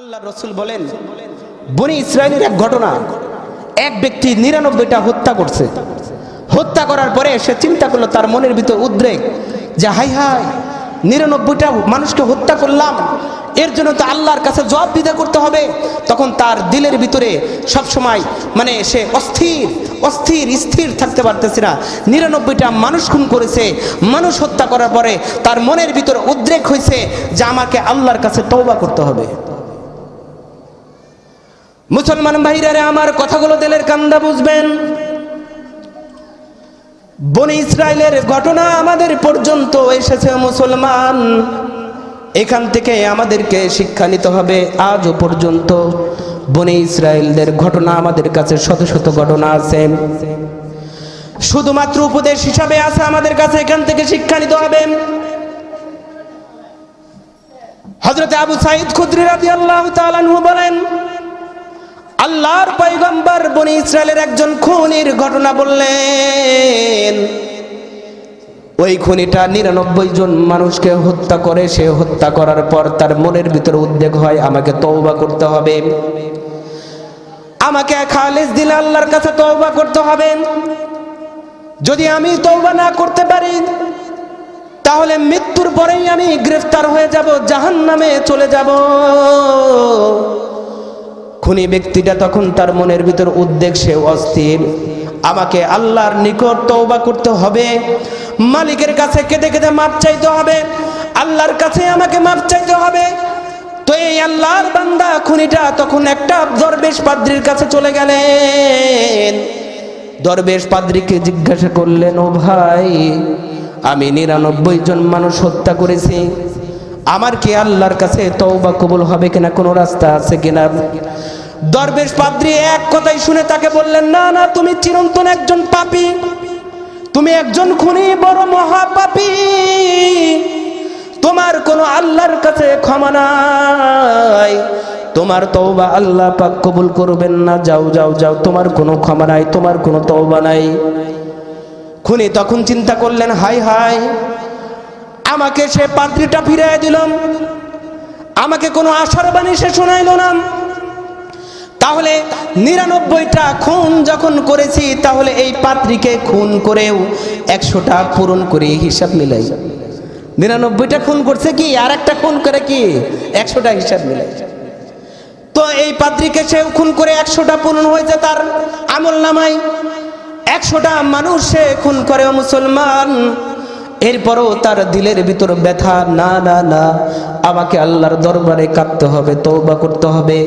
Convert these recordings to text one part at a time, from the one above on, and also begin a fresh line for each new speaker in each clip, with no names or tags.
আল্লাহ রসুল বলেন, বনি ইসরায়েলের এক ঘটনা। এক ব্যক্তি নিরানব্বইটা হত্যা করছে। হত্যা করার পরে সে চিন্তা করল, তার মনের ভিতর উদ্রেক যে হাই হাই, নিরানব্বইটা মানুষকে হত্যা করলাম, এর জন্য তো আল্লাহর কাছে জবাব দিতে করতে হবে। তখন তার দিলের ভিতরে সব সময় মানে সে অস্থির অস্থির, স্থির থাকতে পারতেছে না। নিরানব্বইটা মানুষ খুন করেছে। মানুষ হত্যা করার পরে তার মনের ভিতরে উদ্রেক হয়েছে যে আমাকে আল্লাহর কাছে তওবা করতে হবে। মুসলমান ভাইরারে আমার কথাগুলো দিলের কান্দা বুঝবেন? বনে ইসরায়েলের ঘটনা আমাদের পর্যন্ত এসেছে মুসলমান। এখান থেকে আমাদেরকে শিক্ষা নিতে হবে আজও পর্যন্ত। বনে ইসরায়েলদের ঘটনা আমাদের কাছে শত শত ঘটনা আছে। শুধুমাত্র উপদেশ হিসাবে আছে আমাদের কাছে, এখান থেকে শিক্ষা নিতে হবে। হজরত আবু সাইদ খুদ্রি রাজি আল্লাহ বলেন আল্লাহর পয়গম্বর বনি ইসরায়েলের একজন খুনির ঘটনা বললেন, ওই খুনিটা নিরানব্বই জন মানুষকে হত্যা করে, সে হত্যা করার পর তার মনের ভিতরে উদ্বেগ হয়, আমাকে তওবা করতে হবে। আমাকে খালেজ দিলে আল্লাহর কাছে তওবা করতে হবে। যদি আমি তওবা না করতে পারি, তাহলে মৃত্যুর পরেই আমি গ্রেফতার হয়ে যাব, জাহান্নামে চলে যাব। খুনি ব্যক্তিটা তখন তার মনের ভিতর উদ্বেগ, সে অস্থির। আমাকে আল্লাহর নিকট তওবা করতে হবে। মালিকের কাছে কেঁদে কেঁদে মাপ চাইতে হবে। আল্লাহর কাছে আমাকে মাপ চাইতে হবে। তো এই আল্লাহর বান্দা খুনিটা তখন একটা দরবেশ পাদ্রির কাছে চলে গেলেন। দরবেশ পাদ্রিকে জিজ্ঞাসা করলেন, ও ভাই, আমি নিরানব্বই জন মানুষ হত্যা করেছি। আমার কি আল্লাহর কাছে তওবা কবুল হবে কিনা? কোনো রাস্তা আছে কিনা? দরবেশ পাদ্রী এক কথাই শুনে তাকে বললেন, না না, তুমি চিরন্তন একজন পাপী। তুমি একজন খুনি, বড় মহাপাপী। তোমার কোনো আল্লাহর কাছে ক্ষমা নাই। তোমার তওবা আল্লাহ পাক কবুল করবেন না। যাও যাও যাও, তোমার কোনো ক্ষমা নাই, তোমার কোনো তওবা নাই। খুনি তখন চিন্তা করলেন হাই হাই আমাকে সে পাদ্রিটা ফিরিয়ে দিলাম আমাকে কোনো আশার বাণী সে শোনাইল না। তাহলে নিরানব্বইটা খুন যখন করেছি, তাহলে এই পাত্রীকে খুন করেও একশোটা পূরণ করে হিসাব মিলাই। নিরানব্বইটা খুন করছে কি, আর একটা খুন করে কি, একশোটা হিসাব মিলাই। তো এই পাত্রীকে সে খুন করে একশোটা পূরণ হয়েছে তার আমল নামাই একশোটা মানুষ সে খুন করে মুসলমান এরপরও তার দিলের ভিতর ব্যথা, না না না। আমাকে আল্লাহর দরবারে কাঁদতে হবে তৌবা করতে হবে।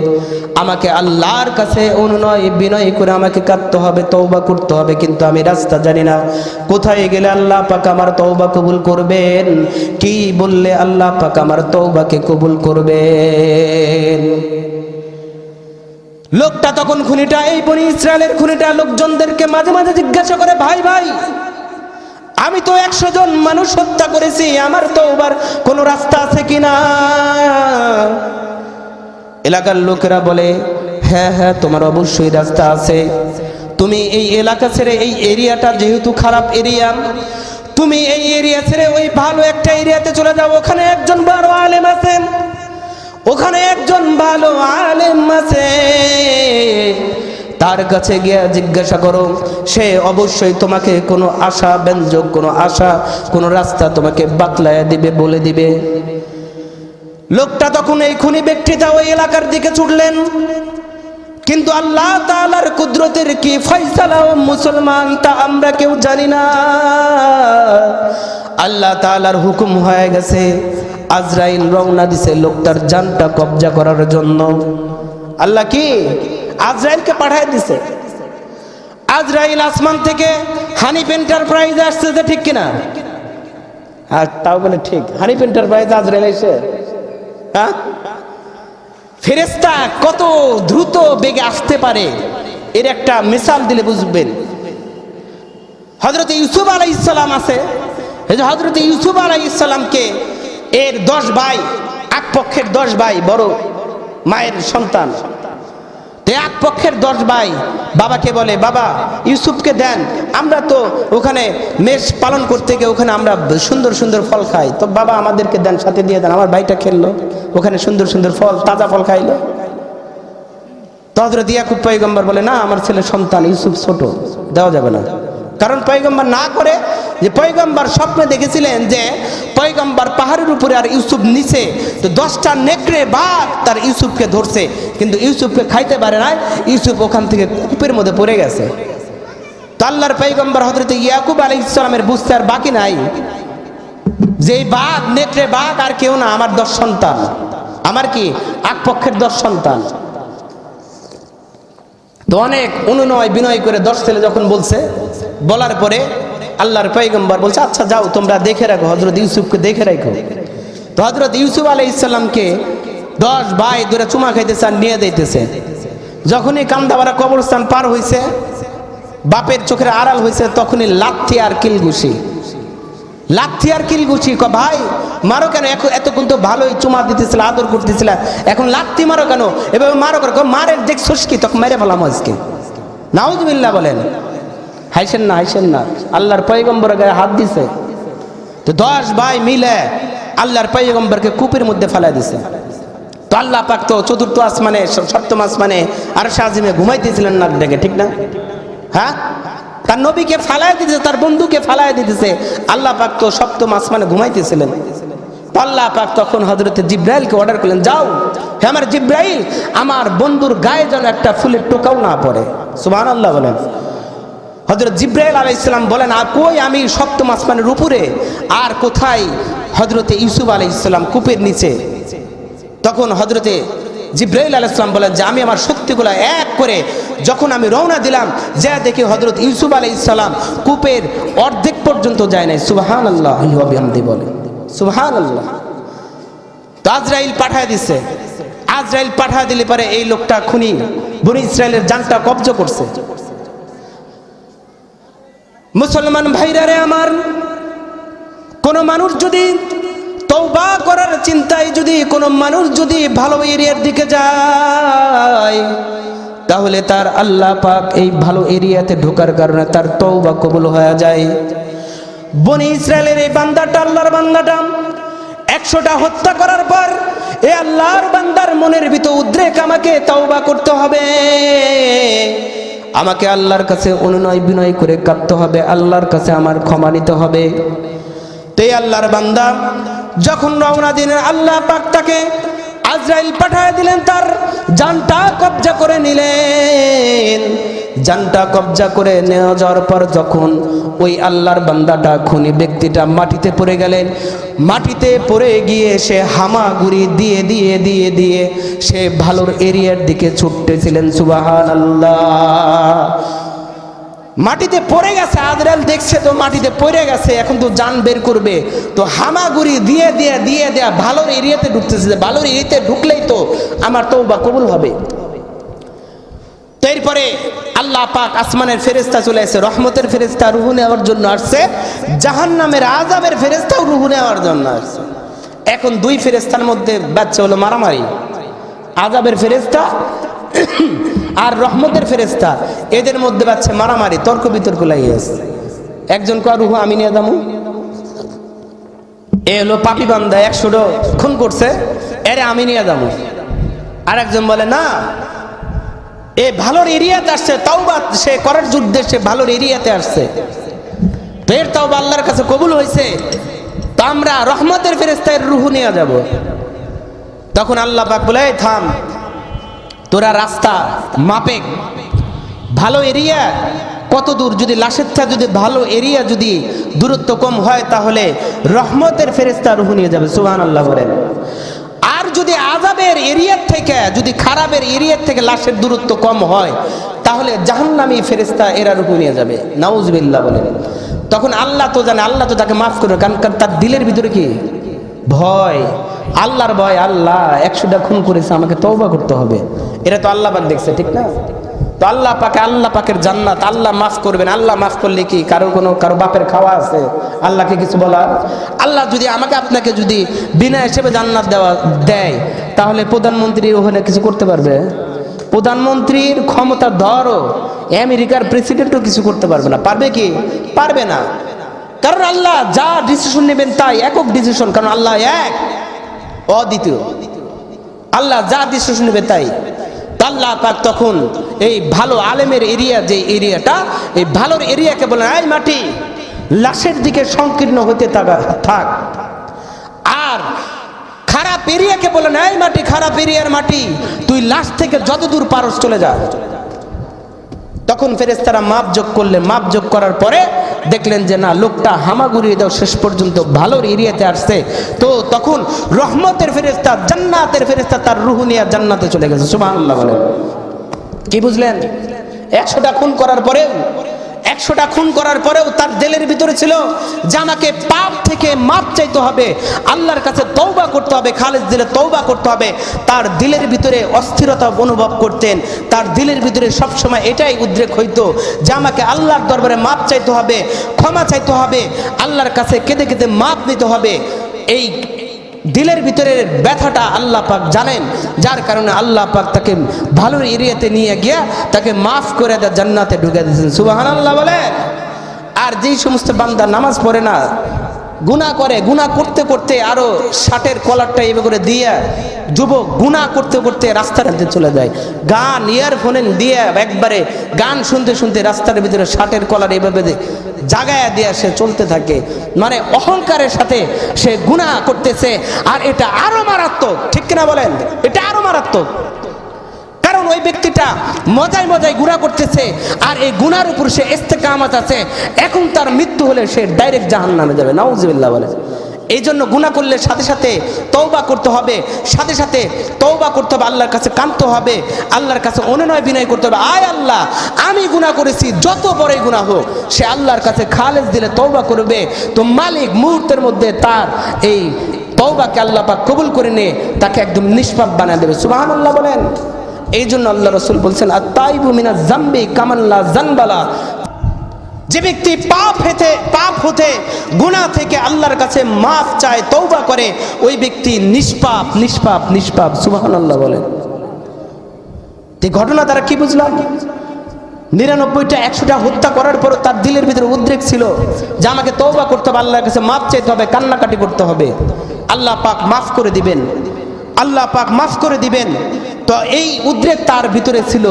আমাকে আল্লাহর কাছে অনুনয়, বিনয় করে আমাকে কাঁদতে হবে তৌবা করতে হবে। কিন্তু আমি রাস্তা জানি না। কোথায় গেলে আল্লাহ পাক আমার তৌবা কবুল করবেন? কি বললে আল্লাহ পাক আমার তৌবাকে কবুল করবেন? লোকটা তখন খুনিটা, এই বনি ইসরায়েলের খুনিটা, লোকজনদেরকে মাঝে মাঝে জিজ্ঞাসা করে, ভাই ভাই আমি তো একশো জন মানুষ হত্যা করেছি, আমার তো ওবার কোনো রাস্তা আছে কিনা এলাকার লোকেরা বলে হ্যাঁ হ্যাঁ তোমার অবশ্যই রাস্তা আছে। তুমি এই এলাকা ছেড়ে এই এরিয়াটা যেহেতু খারাপ এরিয়া, তুমি এই এরিয়া ছেড়ে ওই ভালো একটা এরিয়াতে চলে যাও। ওখানে একজন বড় আলেম আছেন। ওখানে একজন ভালো আলেম আছে। তার কাছে গিয়া জিজ্ঞাসা করো, সে অবশ্যই তোমাকে কোনো আশা ব্যঞ্জক, কোনো আশা, কোনো রাস্তা তোমাকে বাতলায় দিবে, বলে দিবে। লোকটা তখন এই খুনি ব্যক্তিটা ওই এলাকার দিকে ছুটলেন। কিন্তু আল্লাহ তাআলার কুদরতের কি ফয়সালা ও মুসলমান তা আমরা কেউ জানি না। আল্লাহ তাআলার হুকুম হয়ে গেছে, আজরাইল রওনা দিছে লোকটার জানটা কবজা করার জন্য। আল্লাহ কি? আজরাইলকে পাঠিয়ে দিছে। আজরাইল আসমান থেকে হানিফ এন্টারপ্রাইজ আসছে যে ঠিক কিনা? আর তাও বলে ঠিক। হানিফ এন্টারপ্রাইজ আজরাইল এসে। হ্যাঁ? ফেরেস্তা কত দ্রুত বেগে আসতে পারে, এর একটা মিসাল দিলে বুঝবেন। হজরত ইউসুফ আলাই ইসলাম আছে হজরত ইউসুফ আলাই ইসলামকে এর দশ ভাই, এক পক্ষের দশ ভাই, বড় মায়ের সন্তান। এক পক্ষের দশ ভাই বাবাকে বলে, বাবা, ইউসুফকে দেন, আমরা তো ওখানে মেষ পালন করতে গিয়ে ওখানে আমরা সুন্দর সুন্দর ফল খাই। তো বাবা আমাদেরকে দেন, সাথে দিয়ে দেন। আমার ভাইটা খেললো, ওখানে সুন্দর সুন্দর ফল, তাজা ফল খাইলো। তো হজরত ইয়াকুব পয়গম্বর বলে, না, আমার ছেলে সন্তান, ইউসুফ ছোট, দেওয়া যাবে না। কারণ পয়গম্বর না করে যে পয়গম্বর স্বপ্নে দেখেছিলেন যে পয়গম্বর পাহাড়ের উপরে আর ইউসুফ নিচে, তো দশটা নেকড়ে বাঘ তার ইউসুফকে ধরছে। কিন্তু ইউসুফকে খাইতে পারে না ইউসুফ ওখান থেকে কূপের মধ্যে পড়ে গেছে। তো আল্লাহর হজরত ইয়াকুব আলী ইসলামের বুঝতে আর বাকি নাই যে বাঘ, নেকড়ে বাঘ আর কেউ না, আমার দশ সন্তান। আমার কি? এক পক্ষের দশ সন্তান। তো অনেক অনুনয় বিনয় করে দশ ছেলে যখন বলছে, বলার পরে আল্লাহর পৈগম্বর বলছে আচ্ছা যাও, তোমরা দেখে রাখো হজরত ইউসুফকে দেখে রাখো। তো হজরত ইউসুফ আলাই ইসলামকে দশ ভাই ধরে চুমা খাইতেছে আর নিয়ে দিতেছে যখনই কান্দাবাড়া কবরস্থান পার হয়েছে বাপের চোখের আড়াল হয়েছে তখনই লাথি আর কিলগুছি লাথি আর কিলগুছি ক ভাই, মারো কেন? এখন এতক্ষণ তো ভালোই চুমা দিতেছিল, আদর করতেছিল। এখন লাথি মারো কেন? এভাবে মারো কেন? মারের দেখছোস কি তখন মেরে ফেলাম আজকে। নাউজবিল্লা বলেন। হাইসেন না হাইসেন না। আল্লাহর পয়গম্বর গায়ে হাত দিছে। তো দশ ভাই মিলে আল্লাহর পয়গম্বরকে কূপের মধ্যে ফেলাই দিছে। তো আল্লাহ পাক তো চতুর্থ আসমানে, সপ্তম আসমানে আর শাহজিমে ঘুমাইতেছিলেন নাক ডেকে, ঠিক না? হ্যাঁ? তার নবীকে ফালাই দিতেছে, তার বন্ধুকে ফালাই দিতেছে। আল্লাহ পাক তো সপ্তম আসমানে ঘুমাইতেছিলেন। আল্লাহ পাক তখন হজরতে জিব্রাইলকে অর্ডার করলেন, যাও, হে আমার জিব্রাইল, আমার বন্ধুর গায়ে যেন একটা ফুলের টোকাও না পড়ে। সুবহান আল্লাহ বলেন। হজরত জিব্রাইল আলাই ইসলাম বলেন, আর কই আমি সপ্তম আসমানের উপরে? আর কোথায় হজরতে ইউসুফ আলাই ইসলাম কূপের নিচে? তখন হজরতে জিব্রাইল আলাহ ইসলাম বলেন যে, আমি আমার শক্তিগুলো এক করে যখন আমি রওনা দিলাম, যা দেখি হজরত ইউসুফ আলাই ইসলাম কূপের অর্ধেক পর্যন্ত যায় নাই। সুবাহান আল্লাহ হামদি বলে। সুবাহান আল্লাহ তো আজরাইল পাঠায় দিছে। আজরাইল পাঠায় দিলে পারে এই লোকটা খুনি, বনি ইসরায়েলের জানটা কব্জ করছে। মুসলমান ভাইরা রে আমার, কোন মানুষ যদি তৌবা করার চিন্তায় যদি, কোনো মানুষ যদি ভালো এরিয়ার দিকে যায়, তাহলে তার আল্লাহ পাক এই ভালো এরিয়াতে ঢোকার কারণে তার তৌবা কবুল হয়ে যায়। বনি ইসরায়েলের এই বান্দাটা, আল্লাহর বান্দাটা, একশোটা হত্যা করার পর এ আল্লাহর বান্দার মনের ভিতর উদ্রেক আমাকে তওবা করতে হবে। আমাকে আল্লাহর কাছে অনুনয় বিনয় করে কাঁদতে হবে, আল্লাহর কাছে আমার ক্ষমা নিতে হবে। তে আল্লাহর বান্দা, যখন রওনা দিনের আল্লাহ পাক তাকে আজরাইল পাঠায় দিলেন তার জানটা কবজা করে নিলেন। জানটা কবজা করে নেওয়া যাওয়ার পর যখন ওই আল্লাহর বান্দাটা, খুনি ব্যক্তিটা মাটিতে পড়ে গেলেন, মাটিতে পড়ে গিয়ে সে হামাগুড়ি দিয়ে দিয়ে দিয়ে দিয়ে সে ভালোর এরিয়ার দিকে ছুটতেছিলেন সুবাহান আল্লাহ মাটিতে পড়ে গেছে আজরাল দেখছে তো মাটিতে পড়ে গেছে, এখন তো জান বের করবে। তো হামাগুড়ি দিয়ে দিয়ে দিয়ে দেয়া ভালোর এরিয়াতে ঢুকতেছে ভালোর এরিয়াতে ঢুকলেই তো আমার তো বা কবুল হবে। তো এরপরে আল্লাহ পাক আসমানের ফেরেস্তা চলে আসে, রহমতের ফেরেস্তা রুহু নেওয়ার জন্য আসছে জাহান নামের আজাবের ফেরেস্তাও রুহু নেওয়ার জন্য আসছে। এখন দুই ফেরেস্তার মধ্যে বাচ্চা হলো মারামারি আজাবের ফেরেস্তা আর রহমতের ফেরেস্তা এদের মধ্যে বাচ্চা মারামারি, তর্ক বিতর্ক লাগিয়েছে একজন কয়, রুহু, আমি নিয়ে দামু এ হলো পাপি বান্দা, একশোটো খুন করছে, এরে আমি নিয়ে যাব। আর একজন বলে, না, এ ভালোর এরিয়াতে আসছে তাও বা সে করার যুদ্ধে সে ভালোর এরিয়াতে আসছে। এর তাও বা আল্লাহর কাছে কবুল হয়েছে, তো আমরা রহমতের ফেরেস্তায় রুহু নিয়ে যাব। তখন আল্লাহ পাক বলে, "এই থাম, তোরা রাস্তা মাপেক ভালো এরিয়া কত দূর যদি লাশের যদি ভালো এরিয়া যদি দূরত্ব কম হয়, তাহলে রহমতের ফেরেস্তা রুহু নিয়ে যাবে সুহান আল্লাহ বলেন। আর যদি আজাবের এরিয়ার থেকে, যদি খারাপের এরিয়ার থেকে লাশের দূরত্ব কম হয়, তাহলে জাহান্নামি ফেরেস্তা এরা রুহু নিয়ে যাবে, নাউজবিল্লাহ বলেন। তখন আল্লাহ তো জানে, আল্লাহ তো তাকে মাফ করবে, কারণ তার দিলের ভিতরে কি? ভয়। আল্লাহর ভয়, আল্লাহ, একশোটা খুন করেছে, আমাকে তওবা করতে হবে। এটা তো আল্লাহ পাক দেখছে, ঠিক না? তো আল্লাহ পাকে আল্লাহ পাকের জান্নাত, আল্লাহ মাফ করবেন, আল্লাহ মাফ করলে কি? কারও কোনো, কারও বাপের খাওয়া আছে? আল্লাহকে কিছু বলার? আল্লাহ যদি আমাকে, আপনাকে যদি বিনা হিসেবে জান্নাত দেওয়া, দেয়, তাহলে প্রধানমন্ত্রী ওখানে কিছু করতে পারবে? প্রধানমন্ত্রীর ক্ষমতা ধরো, আমেরিকার প্রেসিডেন্টও কিছু করতে পারবে না। পারবে কি? পারবে না। কারণ আল্লাহ যা ডিসিশন নেবেন তাই, একক ডিসিশন কারণ আল্লাহ এক, অদ্বিতীয়। আল্লাহ যা ডিসিশন নেবে তাই। আল্লাহ পাক তখন এই ভালো আলেমের এরিয়া, যে এরিয়াটা, এই ভালোর এরিয়াকে বলেন, এই মাটি, লাশের দিকে সংকীর্ণ হতে থাকা- আর খারাপ এরিয়াকে বলেন, এই মাটি, খারাপ এরিয়ার মাটি, তুই লাশ থেকে যতদূর পারস চলে যা। তখন ফেরেস্তারা মাপ যোগ করলেন মাপ যোগ করার পরে দেখলেন যে না, লোকটা হামাগুড়িয়ে দাও, শেষ পর্যন্ত ভালোর এরিয়াতে আসছে। তো তখন রহমতের ফেরেস্তা জান্নাতের ফেরেস্তা তার রুহু নিয়ে জান্নাতে চলে গেছে। সুবহানাল্লাহ বলেন। কি বুঝলেন? একশোটা খুন করার পরেও একশোটা খুন করার পরেও তার দিলের ভিতরে ছিল যে আমাকে পাপ থেকে মাপ চাইতে হবে, আল্লাহর কাছে তৌবা করতে হবে খালেজ দিলে তৌবা করতে হবে। তার দিলের ভিতরে অস্থিরতা অনুভব করতেন, তার দিলের ভিতরে সবসময় এটাই উদ্রেক হইতো যে আমাকে আল্লাহর দরবারে মাপ চাইতে হবে, ক্ষমা চাইতে হবে, আল্লাহর কাছে কেঁদে কেঁদে মাপ নিতে হবে। এই দিলের ভিতরের ব্যথাটা আল্লাহ পাক জানেন, যার কারণে আল্লাহ পাক তাকে ভালো এরিয়াতে নিয়ে গিয়া তাকে মাফ করে দেয় জান্নাতে ঢুকে দিয়েছেন। সুবাহান আল্লাহ বলে আর যেই সমস্ত বান্দা নামাজ পড়ে না গুণা করে গুণা করতে করতে আরও ষাটের কলারটা এভাবে করে দিয়ে যুবক গুণা করতে করতে রাস্তার হাতে চলে যায়। গান ইয়ারফোনে দিয়ে একবারে গান শুনতে শুনতে রাস্তার ভিতরে ষাটের কলার এভাবে জাগায়া দিয়ে সে চলতে থাকে। মানে অহংকারের সাথে সে গুণা করতেছে, আর এটা আরও মারাত্মক। ঠিক কিনা বলেন? এটা আরও মারাত্মক। কারণ ওই ব্যক্তিটা মজায় মজায় গুণা করতেছে আর এই গুনার উপর সে ইস্তেকামাত আছে, এখন তার মৃত্যু হলে সে ডাইরেক্ট জাহান নামে যাবে। নাউজুবিল্লাহ বলে। এই জন্য গুণা করলে সাথে সাথে তৌবা করতে হবে, সাথে সাথে তৌবা করতে হবে, আল্লাহর কাছে কাঁদতে হবে, আল্লাহর কাছে অনুনয় বিনয় করতে হবে। আয় আল্লাহ, আমি গুণা করেছি, যত বড়ই গুণা হোক, সে আল্লাহর কাছে খালেজ দিলে তৌবা করবে। তো মালিক মুহূর্তের মধ্যে তার এই তৌবাকে আল্লাহ পাক কবুল করে নিয়ে তাকে একদম নিষ্পাপ বানিয়ে দেবে। সুবাহ আল্লাহ বলেন। এই জন্য আল্লাহ রসুল বলছেন আর তাইবু মিনা জাম্বি কামাল্লা জানবালা। যে ব্যক্তি পাপ হেতে, পাপ হতে, গুনাহ থেকে আল্লাহর কাছে মাফ চায় তৌবা করে, ওই ব্যক্তি নিষ্পাপ নিষ্পাপ নিষ্পাপ। সুবাহান আল্লাহ বলেন। এই ঘটনা দ্বারা কি বুঝলাম নিরানব্বইটা, একশোটা হত্যা করার পর তার দিলের ভিতরে উদ্রেক ছিল যে আমাকে তৌবা করতে হবে, আল্লাহর কাছে মাফ চাইতে হবে, কান্নাকাটি করতে হবে। আল্লাহ পাক মাফ করে দিবেন। আল্লাহ পাক মাফ করে দিবেন। তো এই উদ্রেক তার ভিতরে ছিল,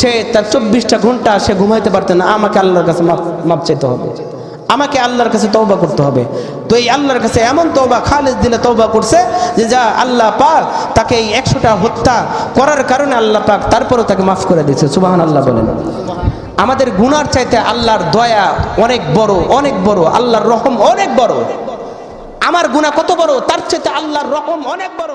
সে তার চব্বিশটা ঘণ্টা সে ঘুমাইতে পারতেন না, আমাকে আল্লাহর কাছে মাপ চাইতে হবে। আমাকে আল্লাহর কাছে তৌবা করতে হবে। তো এই আল্লাহর কাছে এমন তৌবা খালেজ দিলে তৌবা করছে যে যা আল্লাহ পাক তাকে এই একশোটা হত্যা করার কারণে আল্লাহ পাক তারপরও তাকে মাফ করে দিয়েছে। সুবাহান আল্লাহ বলেন। আমাদের গুনার চাইতে আল্লাহর দয়া অনেক বড় অনেক বড়, আল্লাহর রহম অনেক বড়। আমার গুণা কত বড়? তার চাইতে আল্লাহর রহম অনেক বড়।